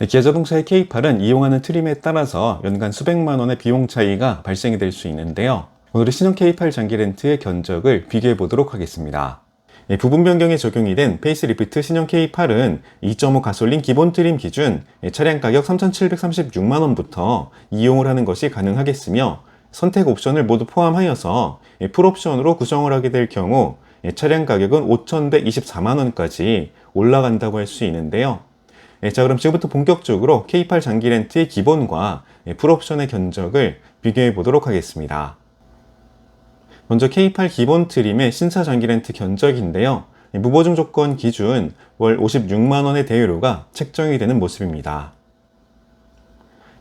네, 기아 자동차의 K8은 이용하는 트림에 따라서 연간 수백만 원의 비용 차이가 발생이 될 수 있는데요. 오늘은 신형 K8 장기 렌트의 견적을 비교해 보도록 하겠습니다. 예, 부분 변경에 적용이 된 페이스리프트 신형 K8은 2.5 가솔린 기본 트림 기준 예, 차량 가격 3,736만원부터 이용을 하는 것이 가능하겠으며 선택 옵션을 모두 포함하여서 예, 풀옵션으로 구성을 하게 될 경우 예, 차량 가격은 5,124만원까지 올라간다고 할 수 있는데요. 예, 자 그럼 지금부터 본격적으로 K8 장기 렌트의 기본과 예, 풀옵션의 견적을 비교해 보도록 하겠습니다. 먼저 K8 기본 트림의 신차 장기 렌트 견적인데요. 이 무보증 조건 기준 월 56만원의 대여료가 책정이 되는 모습입니다.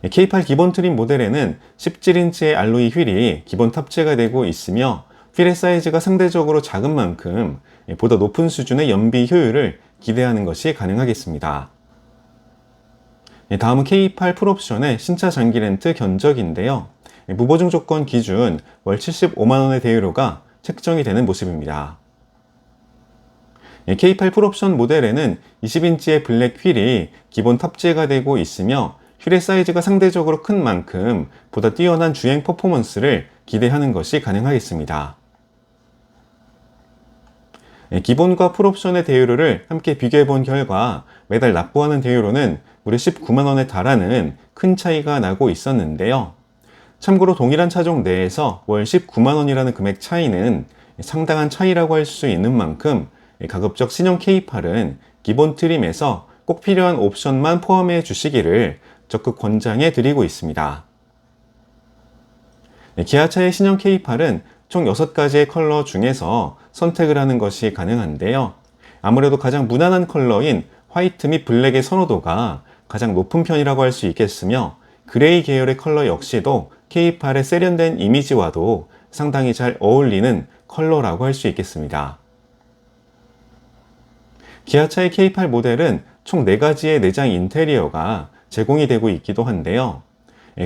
이 K8 기본 트림 모델에는 17인치의 알로이 휠이 기본 탑재가 되고 있으며 휠의 사이즈가 상대적으로 작은 만큼 예, 보다 높은 수준의 연비 효율을 기대하는 것이 가능하겠습니다. 예, 다음은 K8 풀옵션의 신차 장기 렌트 견적인데요. 예, 무보증 조건 기준 월 75만원의 대여료가 책정이 되는 모습입니다. 예, K8 풀옵션 모델에는 20인치의 블랙 휠이 기본 탑재가 되고 있으며 휠의 사이즈가 상대적으로 큰 만큼 보다 뛰어난 주행 퍼포먼스를 기대하는 것이 가능하겠습니다. 예, 기본과 풀옵션의 대여료를 함께 비교해 본 결과 매달 납부하는 대여료는 무려 19만 원에 달하는 큰 차이가 나고 있었는데요. 참고로 동일한 차종 내에서 월 19만 원이라는 금액 차이는 상당한 차이라고 할 수 있는 만큼 가급적 신형 K8은 기본 트림에서 꼭 필요한 옵션만 포함해 주시기를 적극 권장해 드리고 있습니다. 네, 기아차의 신형 K8은 총 6가지의 컬러 중에서 선택을 하는 것이 가능한데요. 아무래도 가장 무난한 컬러인 화이트 및 블랙의 선호도가 가장 높은 편이라고 할 수 있겠으며 그레이 계열의 컬러 역시도 K8의 세련된 이미지와도 상당히 잘 어울리는 컬러라고 할 수 있겠습니다. 기아차의 K8 모델은 총 4가지의 내장 인테리어가 제공이 되고 있기도 한데요.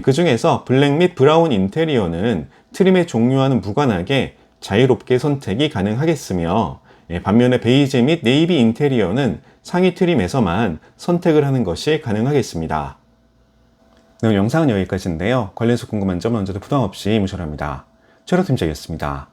그 중에서 블랙 및 브라운 인테리어는 트림의 종류와는 무관하게 자유롭게 선택이 가능하겠으며 예, 반면에 베이지 및 네이비 인테리어는 상위 트림에서만 선택을 하는 것이 가능하겠습니다. 영상은 여기까지인데요. 관련해서 궁금한 점은 언제든 부담 없이 무셔랍니다. 최로 팀장이었습니다.